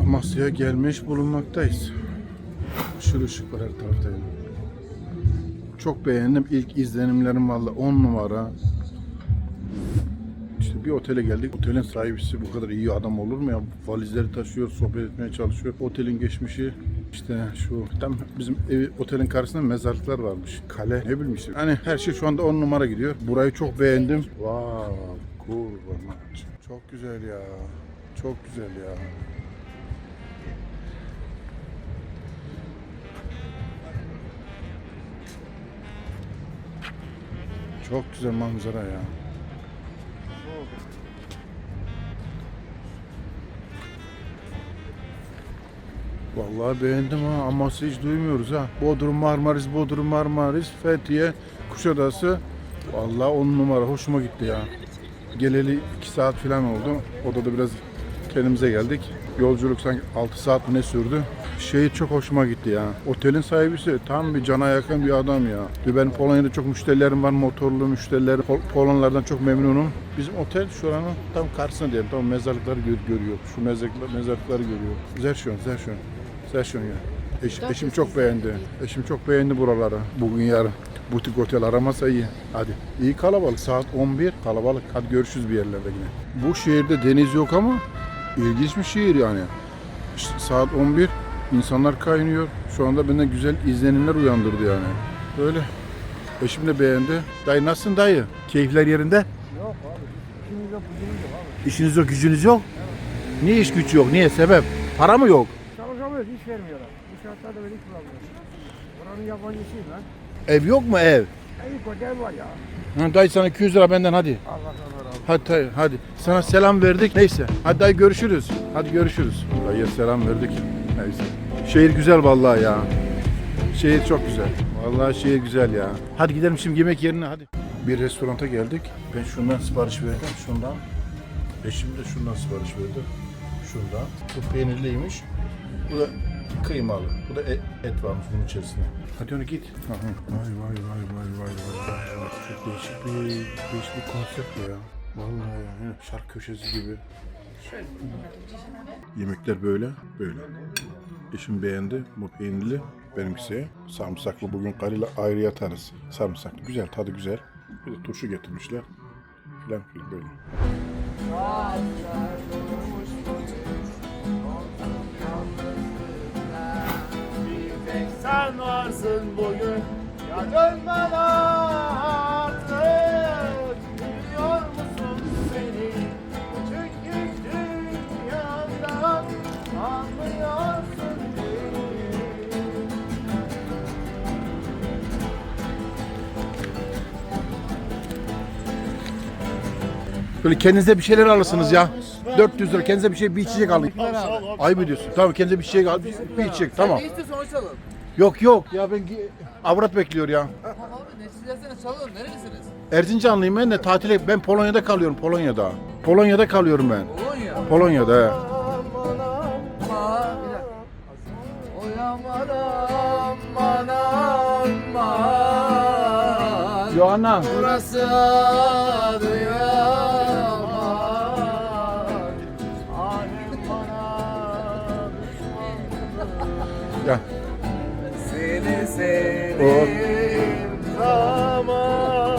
Amasya'ya gelmiş bulunmaktayız. Işıl ışık var her tarafta. yani. Çok beğendim. İlk izlenimlerim valla 10 numara. İşte bir otele geldik. Otelin sahibisi bu kadar iyi adam olur mu ya? Valizleri taşıyor, sohbet etmeye çalışıyor. Otelin geçmişi işte şu tam bizim evi, otelin karşısında mezarlıklar varmış. Kale ne bileyim işte. Hani her şey şu anda 10 numara gidiyor. Burayı çok beğendim. Wow, kurban. Çok güzel ya. Çok güzel ya. Çok güzel manzara ya. Vallahi beğendim ha. Amasya hiç duymuyoruz ha. Bodrum, Marmaris, Bodrum, Marmaris, Fethiye, Kuşadası. Vallahi on numara. Hoşuma gitti ya. Geleli 2 saat falan oldu. Odada biraz kendimize geldik. Yolculuk sanki 6 saat mi ne sürdü. Şehir çok hoşuma gitti ya. Otelin sahibisi tam bir cana yakın bir adam ya. Ben Polonya'da çok müşterilerim var. Motorlu müşterilerim. Pol- Polonlardan çok memnunum. Bizim otel şuranın tam karşısında diyelim. Tam mezarlıkları gör- görüyor. Şu mezarlıklar, mezarlıkları görüyor. Schön. Sehr schön ya. Eş- eşim çok beğendi. Eşim çok beğendi buraları. Bugün yarın. Butik otel aramasa iyi. Hadi. İyi kalabalık. Saat 11 kalabalık. Hadi görüşürüz bir yerlerde yine. Bu şehirde deniz yok ama ilginç bir şehir yani. İşte saat 11 insanlar kaynıyor. Şu anda bende güzel izlenimler uyandırdı yani. Böyle. Eşim de beğendi. Dayı nasılsın dayı? Keyifler yerinde? Yok abi. İşimiz yok, gücümüz yok abi. İşiniz yok, gücünüz yok. Niye iş güç yok? Niye? Sebep? Para mı yok? Çalışamıyoruz, iş vermiyorlar. Bu şartlarda böyle iş bulamıyoruz. Buranın yabancısıyım lan. Ev yok mu ev? İlk otel var ya. Ha, dayı sana 200 lira benden hadi. Allah razı olsun. Hadi dayı, hadi. Sana selam verdik. Neyse. Hadi dayı görüşürüz. Hadi görüşürüz. Dayıya selam verdik. Neyse. Şehir güzel vallahi ya. Şehir çok güzel. Vallahi şehir güzel ya. Hadi gidelim şimdi yemek yerine hadi. Bir restoranta geldik. Ben şundan sipariş verdim. Şundan. Eşim de şundan sipariş verdi. Şundan. Bu peynirliymiş. Bu da kıymalı. Bu da et, et varmış bunun içerisinde. Hadi onu git. Vay vay vay vay vay vay vay. vay. Çok değişik bir değişik bir konsept bu ya. Vallahi ya. Şark köşesi gibi. Yemekler böyle, böyle. Eşim beğendi bu peynirli. Benimkisi sarımsaklı. Bugün karıyla ayrı yatarız. Sarımsaklı. Güzel, tadı güzel. Bir de turşu getirmişler. Filan filan böyle. Sen varsın bugün Ya bana Böyle kendinize bir şeyler alırsınız ya. 400 lira kendinize bir şey bir içecek alın. Ay mı diyorsun? Tamam kendinize bir şey al, bir, içecek tamam. Ne onu. Yok yok ya ben avrat bekliyor ya. Abi ne isterseniz. Nerelisiniz? Erzincanlıyım ben de tatile ben Polonya'da kalıyorum Polonya'da. Polonya'da kalıyorum ben. Polonya. Polonya'da he. Aman aman. Bir dakika. Oy aman aman aman. Joanna. Burası adı sevdim zaman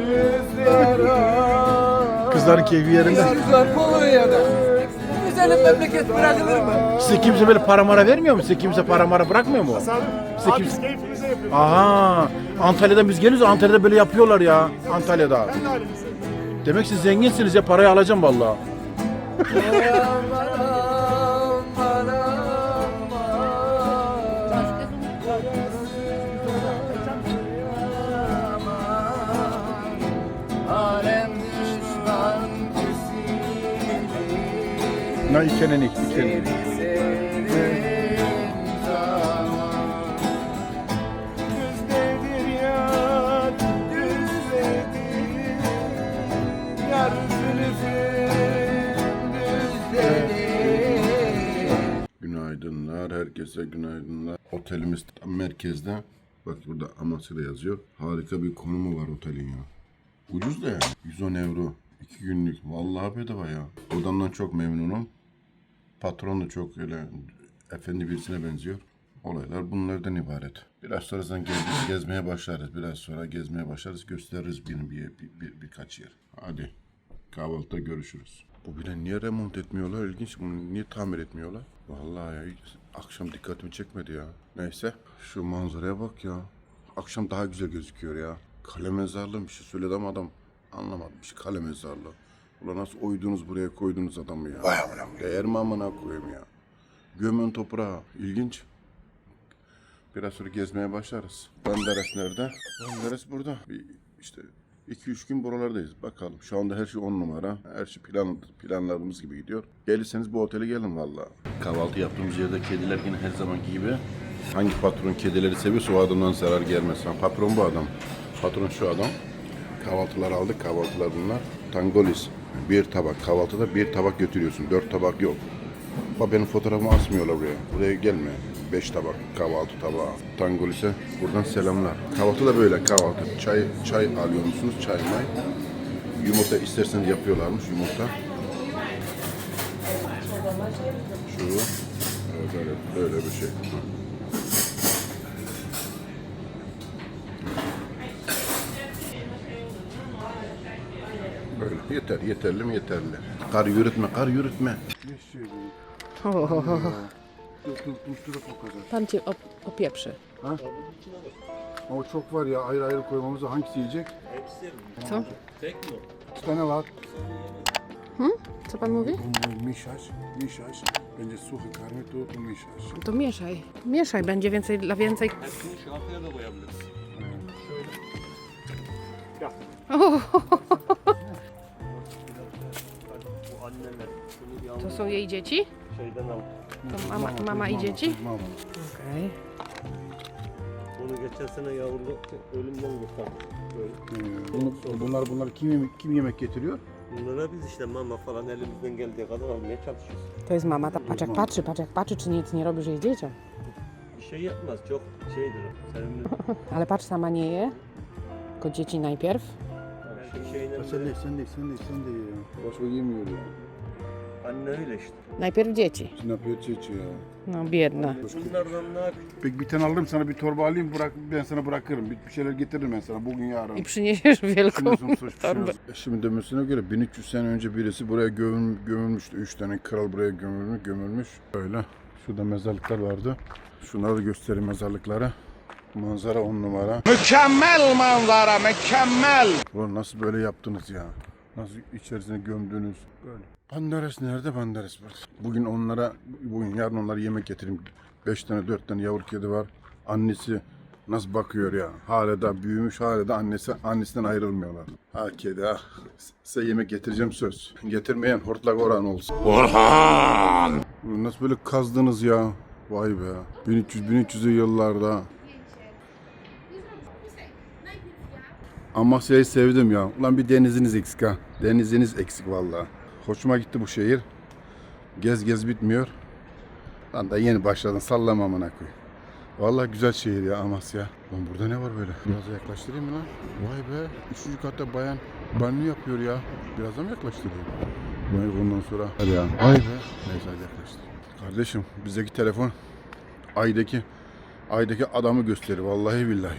Yüz yara Kızların keyfi yerinde. Güzel Polonya'da Bu güzelim memleket bırakılır mı? Size kimse böyle para mara vermiyor mu? Size kimse para mara bırakmıyor mu? Size abi kimse... biz keyfimize yapıyoruz Aha. Antalya'dan biz geliyoruz. Antalya'da böyle yapıyorlar ya. Antalya'da. Ben de halimize Demek siz zenginsiniz ya. Parayı alacağım vallahi. Yar zülfün Düzdedir Günaydınlar, herkese günaydınlar. Otelimiz tam merkezde. Bak burada Amasya'da yazıyor. Harika bir konumu var otelin ya. Ucuz da yani. 110 euro. İki günlük. Vallahi bedava ya. Odamdan çok memnunum. Patron da çok öyle efendi birisine benziyor. Olaylar bunlardan ibaret. Biraz sonra gez- gezmeye başlarız. Biraz sonra gezmeye başlarız. Gösteririz bir, bir, bir, bir- birkaç yer. Hadi. Kahvaltıda görüşürüz. Bu bile niye remont etmiyorlar? İlginç. Bunu niye tamir etmiyorlar? Vallahi ya akşam dikkatimi çekmedi ya. Neyse. Şu manzaraya bak ya. Akşam daha güzel gözüküyor ya. Kale mezarlığı bir şey söyledi ama adam anlamadım. Bir şey kale mezarlığı. Ulan nasıl oydunuz buraya koydunuz adamı ya. Vay amına. Değer mi amına koyayım ya. Gömün toprağa. İlginç. Biraz sonra gezmeye başlarız. Banderas nerede? Banderas burada. Bir, işte 2-3 gün buralardayız. Bakalım. Şu anda her şey 10 numara. Her şey plan, planlarımız gibi gidiyor. Gelirseniz bu otele gelin valla. Kahvaltı yaptığımız yerde kediler yine her zamanki gibi. Hangi patron kedileri seviyorsa o adamdan zarar gelmez. Patron bu adam. Patron şu adam. Kahvaltılar aldık. Kahvaltılar bunlar. Tangolis. Bir tabak. Kahvaltıda bir tabak götürüyorsun. Dört tabak yok. Bak benim fotoğrafımı asmıyorlar buraya. Buraya gelme. Beş tabak kahvaltı tabağı. Tangolis'e buradan selamlar. Kahvaltı da böyle kahvaltı. Çay çay alıyor musunuz? Çay may. Yumurta isterseniz yapıyorlarmış yumurta. Şu. Evet öyle, böyle bir şey. Böyle yeter, yeterli mi yeterli. Kar yürütme, kar yürütme. Ne söyleyeyim? Dur dur dur o kadar. Pan cię op opieprzy. Ama çok var ya ayrı ayrı koymamızda hangisi yiyecek? Co? İki tane var. Co pan mówi? Bu mişaş, mişaş. Bence suhi karnito, bu mişaş. To mieszaj. Mieszaj, będzie więcej dla więcej. Bu są jej dzieci? To mama, mama i dzieci? Mama. Okej. Bunu geçen sene yavru ölümden kurtardık. Böyle. Ee, bunu- bunlar bunlar kim yemek, kim yemek getiriyor? Bunlara biz işte mama falan elimizden geldiği kadar almaya çalışıyoruz. To jest mama. Ta, patrz jak patrzy, patrz jak patrzy, czy nic nie robisz jej dzieciom. Bir şey yapmaz. Çok şeydir o. Sevimli. Ale patrz, sama nie je. Tylko dzieci najpierw. Sen de sen de sen de sen de ye. Başka yemiyor ya. Anne öyle işte. Najpierw dzieci. Yapıyor çiçi ya? No biedna. Bunlardan ne yapayım? Peki bir tane alırım sana bir torba alayım bırak ben sana bırakırım. Bir, bir şeyler getiririm ben sana bugün yarın. I przyniesiesz wielką suç torbę. düşünüyorsun. Şimdi demesine göre 1300 sene önce birisi buraya gömül, gömülmüştü. Üç tane kral buraya gömülmüş, gömülmüş. Öyle. Şurada mezarlıklar vardı. Şunları da göstereyim mezarlıkları. Manzara on numara. Mükemmel manzara, mükemmel. Ulan nasıl böyle yaptınız ya? Nasıl içerisine gömdünüz? Böyle. Banderes nerede Banderes var? Bugün onlara, bugün yarın onlara yemek getireyim. Beş tane dört tane yavru kedi var. Annesi nasıl bakıyor ya? Hala da büyümüş, hala da annesi annesinden ayrılmıyorlar. Ha kedi ha. Size yemek getireceğim söz. Getirmeyen hortlak oran olsun. Orhan! Nasıl böyle kazdınız ya? Vay be. 1300-1300'lü yıllarda. Amasya'yı sevdim ya. Ulan bir deniziniz eksik ha. Deniziniz eksik vallahi. Hoşuma gitti bu şehir. Gez gez bitmiyor. Lan da yeni başladın sallama amına koy. Vallahi güzel şehir ya Amasya. Lan burada ne var böyle? Biraz da yaklaştırayım mı lan? Vay be. Üçüncü katta bayan banyo yapıyor ya. Birazdan mı yaklaştırayım? Vay ondan sonra. Hadi ya. Vay be. Neyse hadi yaklaştır. Kardeşim bizdeki telefon aydaki aydaki adamı gösteriyor. Vallahi billahi.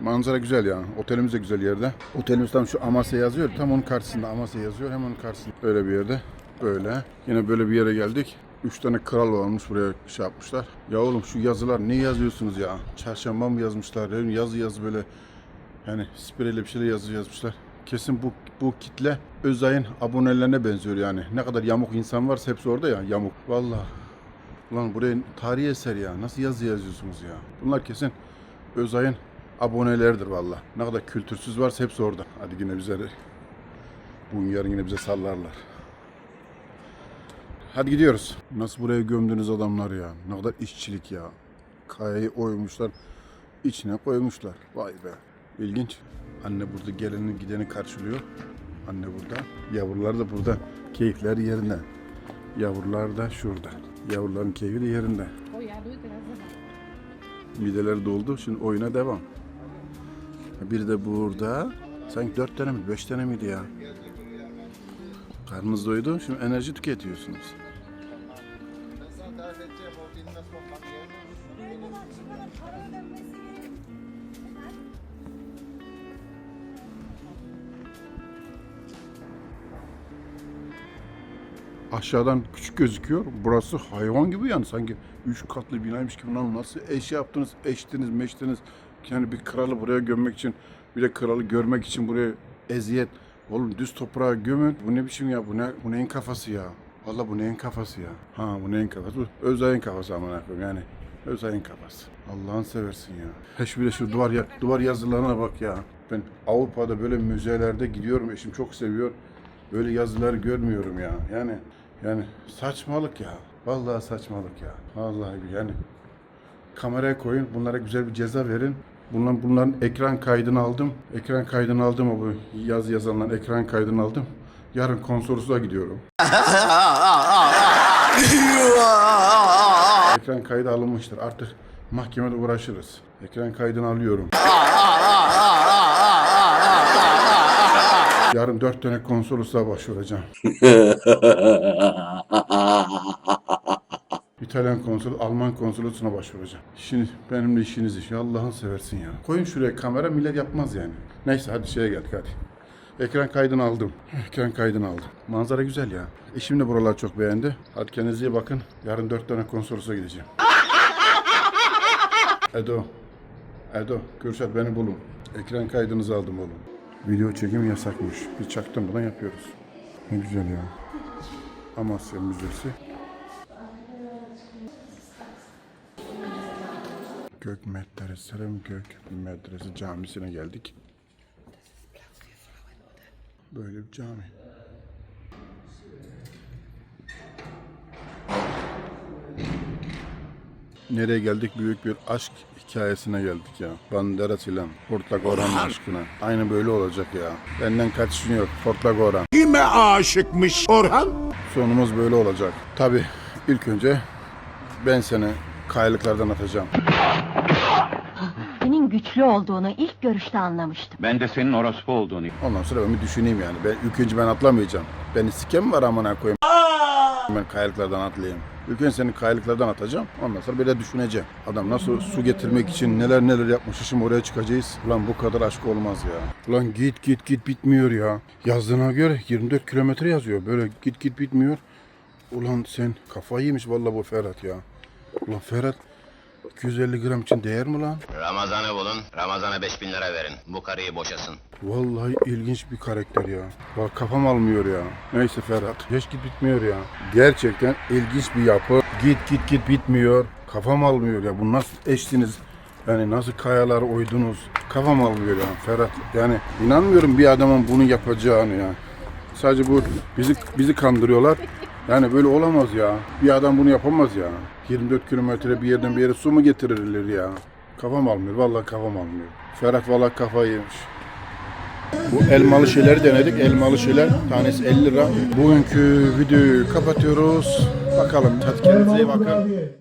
Manzara güzel ya. Otelimiz de güzel yerde. Otelimiz tam şu Amasya yazıyor. Tam onun karşısında Amasya yazıyor. Hem onun karşısında. Öyle bir yerde. Böyle. Yine böyle bir yere geldik. Üç tane kral varmış buraya şey yapmışlar. Ya oğlum şu yazılar ne yazıyorsunuz ya? Çarşamba mı yazmışlar? Yani yazı yazı böyle yani spreyle bir şeyler yazı yazmışlar. Kesin bu bu kitle Özay'ın abonelerine benziyor yani. Ne kadar yamuk insan varsa hepsi orada ya yamuk. Vallahi. Ulan buraya tarihi eser ya. Nasıl yazı yazıyorsunuz ya? Bunlar kesin Özay'ın aboneleridir valla. Ne kadar kültürsüz varsa hepsi orada. Hadi yine bize bugün yarın yine bize sallarlar. Hadi gidiyoruz. Nasıl buraya gömdünüz adamlar ya? Ne kadar işçilik ya. Kayayı oymuşlar. içine koymuşlar. Vay be. İlginç. Anne burada geleni gideni karşılıyor. Anne burada. Yavrular da burada. Keyifler yerinde. Yavrular da şurada. Yavruların keyfi de yerinde. Mideleri doldu. Şimdi oyuna devam. Bir de burada. Sanki dört tane mi? Beş tane miydi ya? Karnınız doydu. Şimdi enerji tüketiyorsunuz. Aşağıdan küçük gözüküyor. Burası hayvan gibi yani sanki üç katlı binaymış gibi. Lan nasıl eş yaptınız, eştiniz, meştiniz. Yani bir kralı buraya gömmek için, bir de kralı görmek için buraya eziyet. Oğlum düz toprağa gömün. Bu ne biçim ya? Bu ne, bu neyin kafası ya? Valla bu neyin kafası ya? Ha bu neyin kafası? Bu Özay'ın kafası amına koyayım yani. Özay'ın kafası. Allah'ın seversin ya. He şu bir de şu duvar, ya, duvar yazılarına bak ya. Ben Avrupa'da böyle müzelerde gidiyorum. Eşim çok seviyor. Böyle yazılar görmüyorum ya. Yani yani saçmalık ya. Vallahi saçmalık ya. Vallahi yani kameraya koyun. Bunlara güzel bir ceza verin. Bunların, bunların ekran kaydını aldım. Ekran kaydını aldım o bu yaz yazanların ekran kaydını aldım. Yarın konsolosluğa gidiyorum. ekran kaydı alınmıştır. Artık mahkemede uğraşırız. Ekran kaydını alıyorum. Yarın dört tane konsolosluğa başvuracağım. İtalyan konsolu, Alman konsolosluğuna başvuracağım. Şimdi benimle işiniz iş. Allah'ın seversin ya. Koyun şuraya kamera millet yapmaz yani. Neyse hadi şeye geldik hadi. Ekran kaydını aldım. Ekran kaydını aldım. Manzara güzel ya. Eşim de buralar çok beğendi. Hadi kendinize iyi bakın. Yarın dört tane konsolosluğa gideceğim. Edo. Edo, Kürşat beni bulun. Ekran kaydınızı aldım oğlum. Video çekim yasakmış. Biz çaktırmadan yapıyoruz. Ne güzel ya. Amasya Müzesi. Gök Medrese, Selam Gök Medrese Camisi'ne geldik. Böyle bir cami. Nereye geldik? Büyük bir aşk hikayesine geldik ya. Banderas ile Hortlak Orhan aşkına. Aynı böyle olacak ya. Benden kaçışın yok. Hortlak Orhan. Kime aşıkmış Orhan? Sonumuz böyle olacak. Tabi ilk önce ben seni kayalıklardan atacağım. Senin güçlü olduğunu ilk görüşte anlamıştım. Ben de senin orospu olduğunu Ondan sonra ben bir düşüneyim yani. Ben, ilk önce ben atlamayacağım. Beni sikem mi var amına koyayım? Ben kayalıklardan atlayayım. İlk önce seni kayalıklardan atacağım. Ondan sonra bir de düşüneceğim. Adam nasıl su getirmek için neler neler yapmış. Şimdi oraya çıkacağız. Ulan bu kadar aşk olmaz ya. Ulan git git git bitmiyor ya. Yazdığına göre 24 kilometre yazıyor. Böyle git git bitmiyor. Ulan sen kafayı yemiş vallahi bu Ferhat ya. Ulan Ferhat 250 gram için değer mi lan? Ramazan'ı bulun, Ramazan'a 5000 lira verin. Bu karıyı boşasın. Vallahi ilginç bir karakter ya. Bak kafam almıyor ya. Neyse Ferhat. Geç git bitmiyor ya. Gerçekten ilginç bir yapı. Git git git bitmiyor. Kafam almıyor ya. Bu nasıl eştiniz? Yani nasıl kayalar oydunuz? Kafam almıyor ya Ferhat. Yani inanmıyorum bir adamın bunu yapacağını ya. Sadece bu bizi bizi kandırıyorlar. Yani böyle olamaz ya. Bir adam bunu yapamaz ya. 24 kilometre bir yerden bir yere su mu getirilir ya? Kafam almıyor. Vallahi kafam almıyor. Ferhat vallahi kafayı yemiş. Bu elmalı şeyleri denedik. Elmalı şeyler tanesi 50 lira. Bugünkü videoyu kapatıyoruz. Bakalım hadi kendinize iyi bakın.